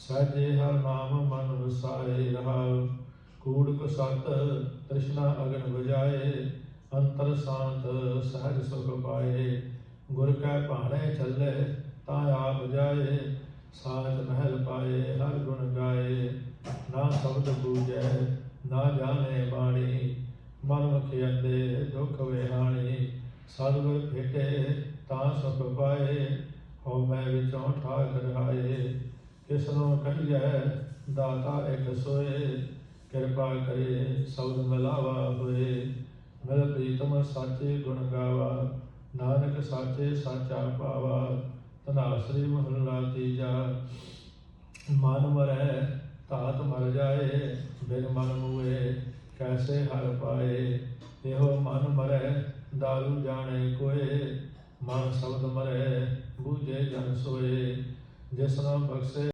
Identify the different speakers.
Speaker 1: ਸਹਜੇ ਹਰ ਨਾਮ ਮਨ ਵਸਾਏ ਰਹਾਉ ਕੂੜ ਕੁ ਤ੍ਰਿਸ਼ਨਾ ਅਗਨ ਬੁਝਾਏ ਅੰਤਰ ਸ਼ਾਂਤ ਸਹਜ ਸੁਖ ਪਾਏ। ਗੁਰ ਕੈ ਭਾਣੇ ਚੱਲੇ ਤਾਂ ਆਪ ਜਾਏ, ਸਾਚ ਮਹਿਲ ਪਾਏ ਹਰ ਗੁਣ ਗਾਏ। ਨਾ ਸ਼ਬਦ ਬੂਝੈ ਨਾ ਜਾਣੇ ਬਾਣੀ, ਮਨ ਮੁਖ ਅੰਦੇ ਦੁਖ ਵਿਹਾਣੀ। ਸਤਿਗੁਰ ਭੇਟੇ ਤਾਂ ਸੁਖ ਪਾਏ ਹਉ ਮੈਂ ਵਿਚੋਂ ਠਾਕ ਰਹਾਏ ਕਿਸਨੋ ਕਹੀਐ ਦਾਤਾ ਇਕ ਸੋਏ, ਕਿਰਪਾ ਕਰੇ, ਸਬਦ ਮਿਲਾਵਾ ਹੋਏ। ਮਿਲ ਪ੍ਰੀਤਮ ਸਾਚੇ ਗੁਣ ਗਾਵਾ, ਨਾਨਕ ਸਾਚੇ ਸਾਚਾ ਪਾਵਾ। ਤਨਾਸਰੀ ਮਹੱਲਾ ਤੀਜਾ। ਮਨ ਮਰੈ ਤਾਤ ਮਰ ਜਾਏ, ਬਿਨ ਮਨ ਮੂਏ, ਕੈਸੇ ਹਰ ਪਾਏ। ਇਹੋ ਮਨ ਮਰੈ, ਦਾਰੂ ਜਾਣੇ ਕੋਏ। ਮਨ ਸ਼ਬਦ ਮਰੈ, ਬੂਝੇ ਜਨ ਸੋਏ। ਜਿਸ ਨਾਮ ਬਖਸ਼ੇ